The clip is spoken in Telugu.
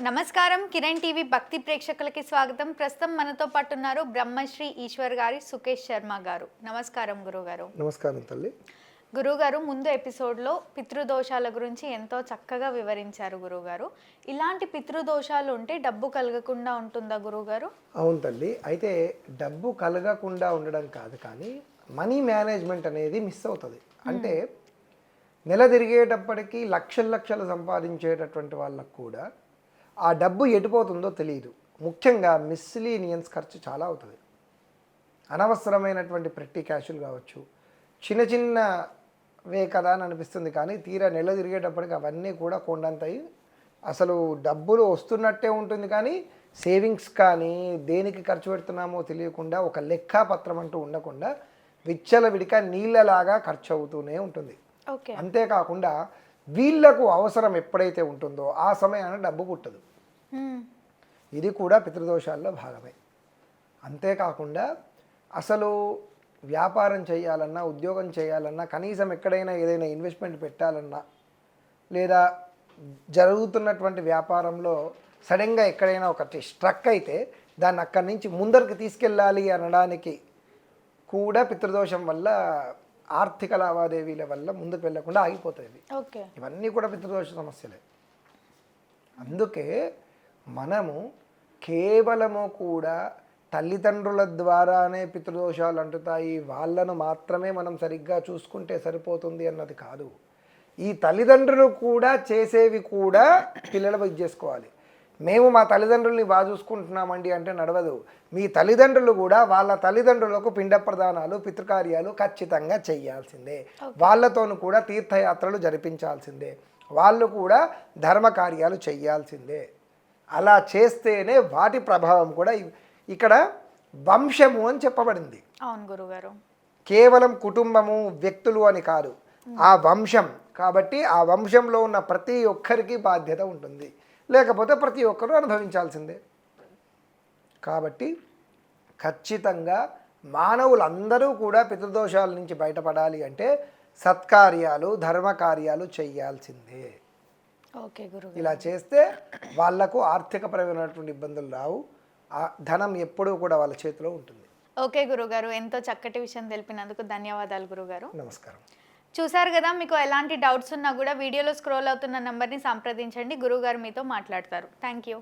నమస్కారం. కిరణ్ టీవీ భక్తి ప్రేక్షకులకి స్వాగతం. ప్రస్తుతం మనతో పాటు ఉన్నారు బ్రహ్మశ్రీ ఈశ్వర్ గారి సుకేష్ శర్మ గారు. నమస్కారం గురుగారు. నమస్కారం తల్లి. గురుగారు ముందు ఎపిసోడ్లో పితృదోషాల గురించి ఎంతో చక్కగా వివరించారు గురుగారు. ఇలాంటి పితృదోషాలు ఉంటే డబ్బు కలగకుండా ఉంటుందా గురుగారు? అవును తల్లి. అయితే డబ్బు కలగకుండా ఉండడం కాదు కానీ మనీ మేనేజ్మెంట్ అనేది మిస్ అవుతుంది. అంటే నెల తిరిగేటప్పటికి లక్షల లక్షలు సంపాదించేటటువంటి వాళ్ళకు కూడా ఆ డబ్బు ఎటుపోతుందో తెలియదు. ముఖ్యంగా మిస్లీనియన్స్ ఖర్చు చాలా అవుతుంది. అనవసరమైనటువంటి ప్రతి క్యాషులు కావచ్చు చిన్న చిన్న వే కదా అని అనిపిస్తుంది కానీ తీరా నెల తిరిగేటప్పటికి అవన్నీ కూడా కొండంతాయి. అసలు డబ్బులు వస్తున్నట్టే ఉంటుంది కానీ సేవింగ్స్ కానీ దేనికి ఖర్చు పెడుతున్నామో తెలియకుండా ఒక లెక్కాపత్రం అంటూ ఉండకుండా విచ్చలవిడిక నీళ్ళలాగా ఖర్చు అవుతూనే ఉంటుంది అంతేకాకుండా వీళ్ళకు అవసరం ఎప్పుడైతే ఉంటుందో ఆ సమయాన డబ్బు పుట్టదు. ఇది కూడా పితృదోషాల్లో భాగమే. అంతేకాకుండా అసలు వ్యాపారం చేయాలన్నా ఉద్యోగం చేయాలన్నా కనీసం ఎక్కడైనా ఏదైనా ఇన్వెస్ట్మెంట్ పెట్టాలన్నా లేదా జరుగుతున్నటువంటి వ్యాపారంలో సడన్గా ఎక్కడైనా ఒకటి స్ట్రక్ అయితే దాన్ని అక్కడి నుంచి ముందరికి తీసుకెళ్ళాలి అనడానికి కూడా పితృదోషం వల్ల ఆర్థిక లావాదేవీల వల్ల ముందుకు వెళ్ళకుండా ఆగిపోతాయి. ఓకే. ఇవన్నీ కూడా పితృదోష సమస్యలే. అందుకే మనము కేవలము కూడా తల్లిదండ్రుల ద్వారానే పితృదోషాలు అంటుతాయి. వాళ్ళను మాత్రమే మనం సరిగ్గా చూసుకుంటే సరిపోతుంది అన్నది కాదు. ఈ తల్లిదండ్రులు కూడా చేసేవి కూడా పిల్లలు ఇది చేసుకోవాలి. మేము మా తల్లిదండ్రుల్ని బాగా చూసుకుంటున్నామండి అంటే నడవదు. మీ తల్లిదండ్రులు కూడా వాళ్ళ తల్లిదండ్రులకు పిండ ప్రదానాలు పితృకార్యాలు ఖచ్చితంగా చేయాల్సిందే వాళ్ళతోనూ కూడా తీర్థయాత్రలు జరిపించాల్సిందే. వాళ్ళు కూడా ధర్మ కార్యాలు చేయాల్సిందే అలా చేస్తేనే వాటి ప్రభావం కూడా ఇక్కడ వంశము అని చెప్పబడింది. అవును గురుగారు. కేవలం కుటుంబము వ్యక్తులు అని కాదు. ఆ వంశం. కాబట్టి ఆ వంశంలో ఉన్న ప్రతి ఒక్కరికి బాధ్యత ఉంటుంది. లేకపోతే ప్రతి ఒక్కరూ అనుభవించాల్సిందే. కాబట్టి ఖచ్చితంగా మానవులందరూ కూడా పితృదోషాల నుంచి బయటపడాలి అంటే సత్కార్యాలు ధర్మకార్యాలు చేయాల్సిందే. ఓకే గురు ఇలా చేస్తే వాళ్ళకు ఆర్థికపరమైనటువంటి ఇబ్బందులు రావు. ఆ ధనం ఎప్పుడూ కూడా వాళ్ళ చేతిలో ఉంటుంది. ఓకే గురుగారు ఎంతో చక్కటి విషయం తెలిపినందుకు ధన్యవాదాలు గురుగారు నమస్కారం. చూసారు కదా మీకు ఎలాంటి డౌట్స్ ఉన్నా కూడా వీడియోలో స్క్రోల్ అవుతున్న నెంబర్ని సంప్రదించండి. గురువుగారు మీతో మాట్లాడతారు. Thank you